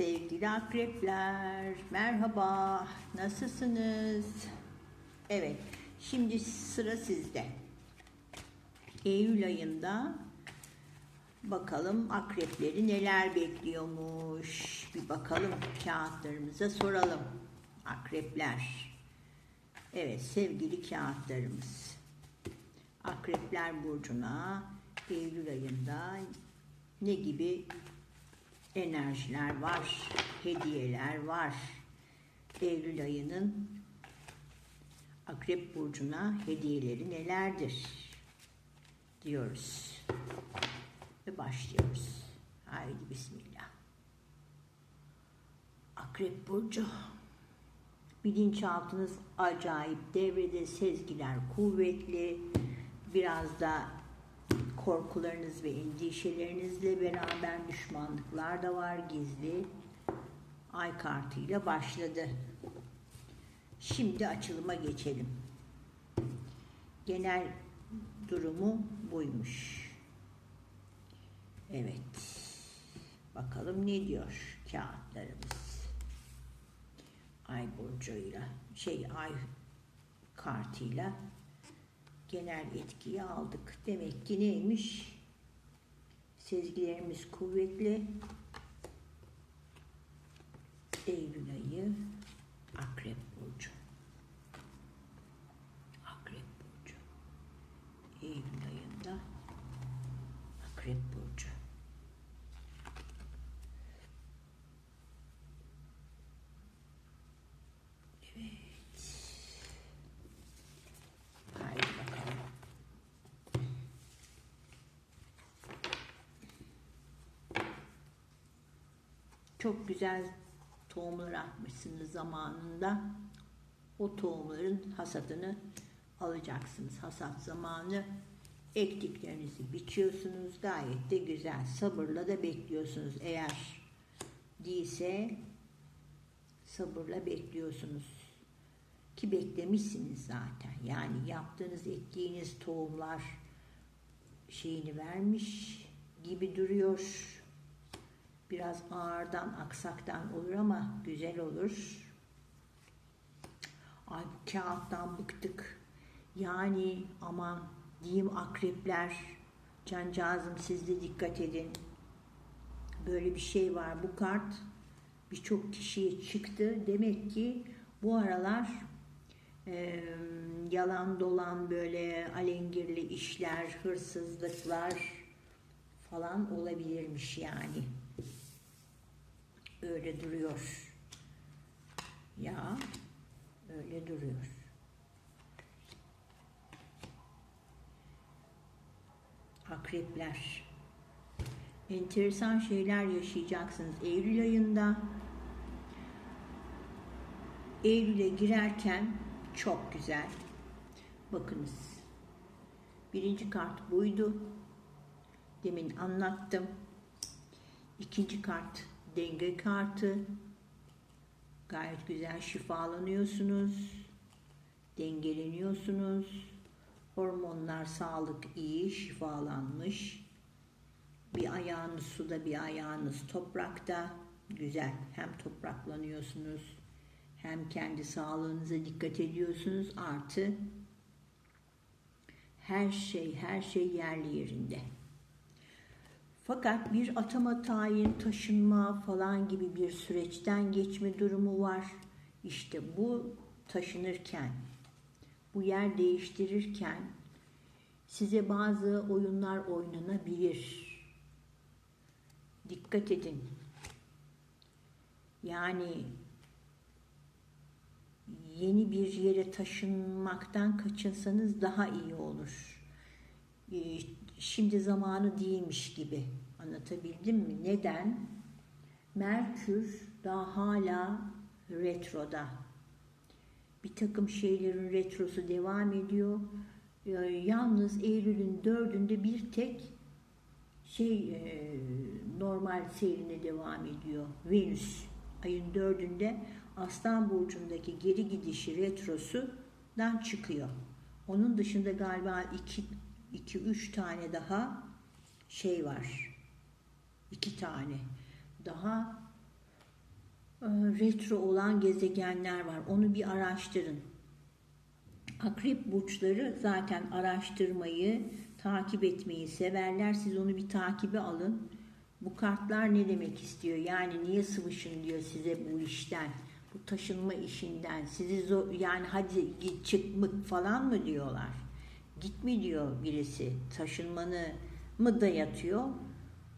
Sevgili akrepler, merhaba, nasılsınız? Evet, şimdi sıra sizde. Eylül ayında bakalım akrepleri neler bekliyormuş. Bir bakalım kağıtlarımıza soralım. Akrepler. Evet, sevgili kağıtlarımız. Akrepler burcuna Eylül ayında ne gibi enerjiler var, hediyeler var. Eylül ayının Akrep burcuna hediyeleri nelerdir diyoruz. Ve başlıyoruz. Haydi bismillah. Akrep burcu. Bilinçaltınız acayip devrede sezgiler kuvvetli. Biraz da korkularınız ve endişelerinizle beraber düşmanlıklar da var gizli. Ay kartıyla başladı. Şimdi açılıma geçelim. Genel durumu buymuş. Evet. Bakalım ne diyor kağıtlarımız. Ay burcuyla, şey ay kartıyla genel etkiyi aldık. Demek ki neymiş? Sezgilerimiz kuvvetli. Eylül ayı Akrep Burcu. Akrep Burcu. Eylül ayında Akrep Burcu. Evet. Haydi bakalım. Çok güzel tohumlar atmışsınız zamanında. O tohumların hasadını alacaksınız. Hasat zamanı ektiklerinizi biçiyorsunuz. Gayet de güzel. Sabırla da bekliyorsunuz. Eğer değilse sabırla bekliyorsunuz. Ki beklemişsiniz zaten. Yani yaptığınız, ektiğiniz tohumlar şeyini vermiş gibi duruyor. Biraz ağırdan, aksaktan olur ama güzel olur. Ay bu kağıttan bıktık. Yani aman diyeyim akrepler, cancağızım siz de dikkat edin. Böyle bir şey var. Bu kart birçok kişiye çıktı. Demek ki bu aralar e, yalan dolan böyle alengirli işler, hırsızlıklar falan olabilirmiş yani. Öyle duruyor. Ya öyle duruyor. Akrepler. Enteresan şeyler yaşayacaksınız Eylül ayında. Eylül'e girerken çok güzel. Bakınız. Birinci kart buydu. Demin anlattım. İkinci kart denge kartı. Gayet güzel şifalanıyorsunuz. Dengeleniyorsunuz. Hormonlar, sağlık iyi, şifalanmış. Bir ayağınız suda, bir ayağınız toprakta. Güzel. Hem topraklanıyorsunuz, hem kendi sağlığınıza dikkat ediyorsunuz. Artı her şey, her şey yerli yerinde. Fakat bir atama tayin, taşınma falan gibi bir süreçten geçme durumu var. İşte bu taşınırken, bu yer değiştirirken size bazı oyunlar oynanabilir. Dikkat edin. Yani yeni bir yere taşınmaktan kaçınsanız daha iyi olur. Şimdi zamanı değilmiş gibi. Anlatabildim mi? Neden? Merkür daha hala retroda. Bir takım şeylerin retrosu devam ediyor. Ee, Yalnız Eylül'ün dördünde bir tek şey e, normal seyrine devam ediyor. Venüs ayın dördünde Aslan Burcu'ndaki geri gidişi retrosudan çıkıyor. Onun dışında galiba iki, iki üç tane daha şey var. İki tane daha e, retro olan gezegenler var. Onu bir araştırın. Akrep burçları zaten araştırmayı, takip etmeyi severler. Siz onu bir takibe alın. Bu kartlar ne demek istiyor? Yani niye sıvışın diyor size bu işten, bu taşınma işinden. Sizi zor, yani hadi git çıkmak falan mı diyorlar? Git mi diyor birisi. Taşınmanı mı dayatıyor?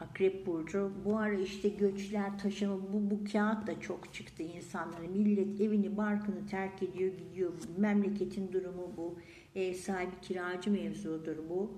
Akrep burcu bu ara işte göçler taşıma bu, bu kağıt da çok çıktı insanlara. Millet evini barkını terk ediyor gidiyor. Memleketin durumu bu. Ev sahibi kiracı mevzudur bu.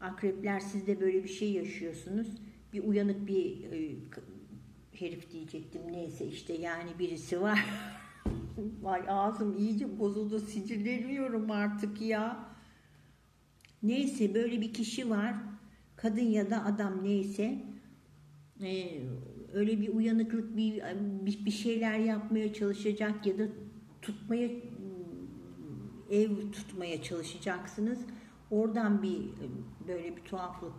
Akrepler siz de böyle bir şey yaşıyorsunuz. Bir uyanık bir e, herif diyecektim. Neyse işte yani birisi var. Vay ağzım iyice bozuldu. Sinirleniyorum artık ya. Neyse böyle bir kişi var. Kadın ya da adam neyse. Ee, öyle bir uyanıklık bir, bir bir şeyler yapmaya çalışacak ya da tutmaya ev tutmaya çalışacaksınız. Oradan bir böyle bir tuhaflık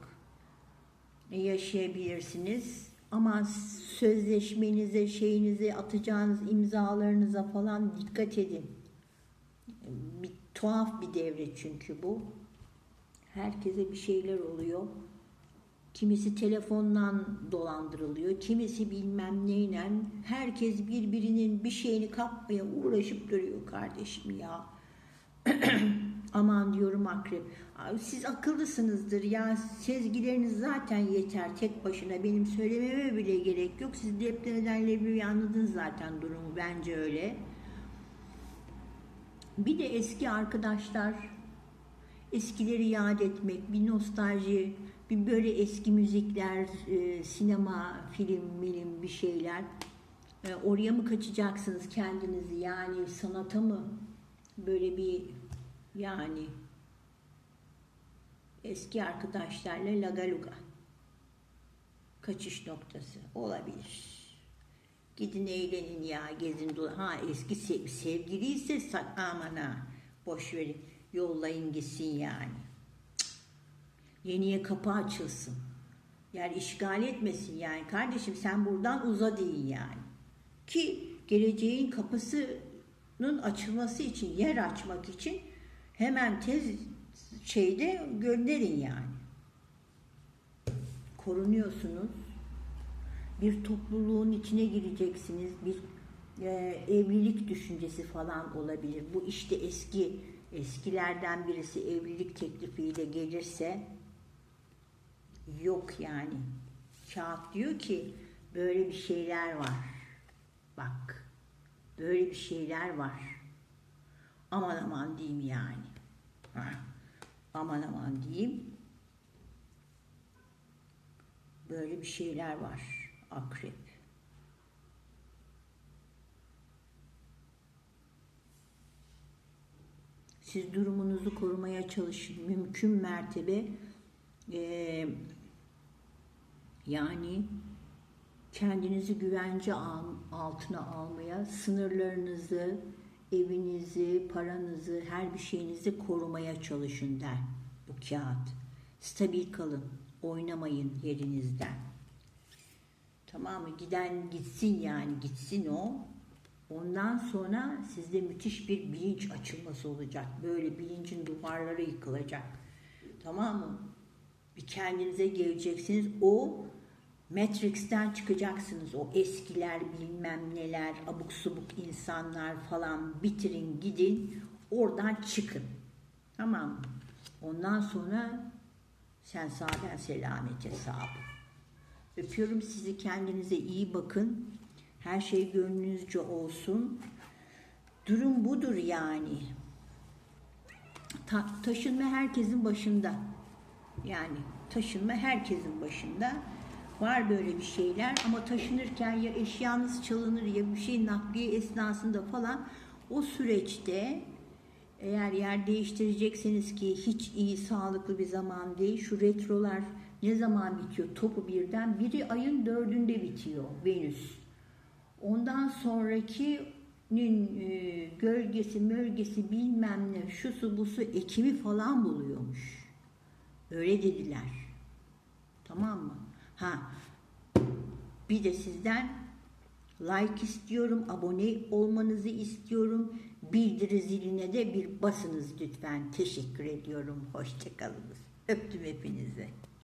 yaşayabilirsiniz. Ama sözleşmenize, şeyinize, atacağınız imzalarınıza falan dikkat edin. Bir tuhaf bir devre çünkü bu. Herkese bir şeyler oluyor. Kimisi telefondan dolandırılıyor, kimisi bilmem neyle. Herkes birbirinin bir şeyini kapmaya uğraşıp duruyor kardeşim ya. Aman diyorum akrep. Siz akıllısınızdır ya. Sezgileriniz zaten yeter tek başına. Benim söylememe bile gerek yok. Siz depremden leblebi anladınız zaten durumu. Bence öyle. Bir de eski arkadaşlar eskileri yad etmek, bir nostalji, bir böyle eski müzikler, e, sinema, film, milim bir şeyler. E, oraya mı kaçacaksınız kendinizi yani sanata mı? Böyle bir yani eski arkadaşlarla lagaluga kaçış noktası olabilir. Gidin eğlenin ya gezin. Ha eski sev sevgiliyse aman ha boş verin yollayın gitsin yani. Yeniye kapı açılsın. Yani işgal etmesin yani. Kardeşim sen buradan uza deyin yani. Ki geleceğin kapısının açılması için, yer açmak için hemen tez şeyde gönderin yani. Korunuyorsunuz. Bir topluluğun içine gireceksiniz. Bir e, evlilik düşüncesi falan olabilir. Bu işte eski eskilerden birisi evlilik teklifiyle gelirse yok yani. Kağıt diyor ki böyle bir şeyler var. Bak. Böyle bir şeyler var. Aman aman diyeyim yani. Aman aman diyeyim. Böyle bir şeyler var. Akrep. Siz durumunuzu korumaya çalışın. Mümkün mertebe eee, yani kendinizi güvence al- altına almaya, sınırlarınızı, evinizi, paranızı, her bir şeyinizi korumaya çalışın der bu kağıt. Stabil kalın, oynamayın yerinizden. Tamam mı? Giden gitsin yani, gitsin o. Ondan sonra sizde müthiş bir bilinç açılması olacak. Böyle bilincin duvarları yıkılacak. Tamam mı? Bir kendinize geleceksiniz. O Matrix'ten çıkacaksınız. O eskiler bilmem neler, abuk subuk insanlar falan bitirin gidin. Oradan çıkın. Tamam mı? Ondan sonra sen sağ ben selamet hesabı. Öpüyorum sizi kendinize iyi bakın. Her şey gönlünüzce olsun. Durum budur yani. Ta- taşınma herkesin başında. Yani taşınma herkesin başında. Var böyle bir şeyler ama taşınırken ya eşyanız çalınır ya bir şey nakliye esnasında falan o süreçte eğer yer değiştirecekseniz ki hiç iyi sağlıklı bir zaman değil. Şu retrolar ne zaman bitiyor? Topu birden. Biri ayın dördünde bitiyor Venüs. Ondan sonrakinin e, gölgesi, mölgesi bilmem ne, şusu busu Ekim'i falan buluyormuş. Öyle dediler. Tamam mı? Ha. Bir de sizden like istiyorum, abone olmanızı istiyorum. Bildiri ziline de bir basınız lütfen. Teşekkür ediyorum. Hoşçakalınız. Öptüm hepinizi.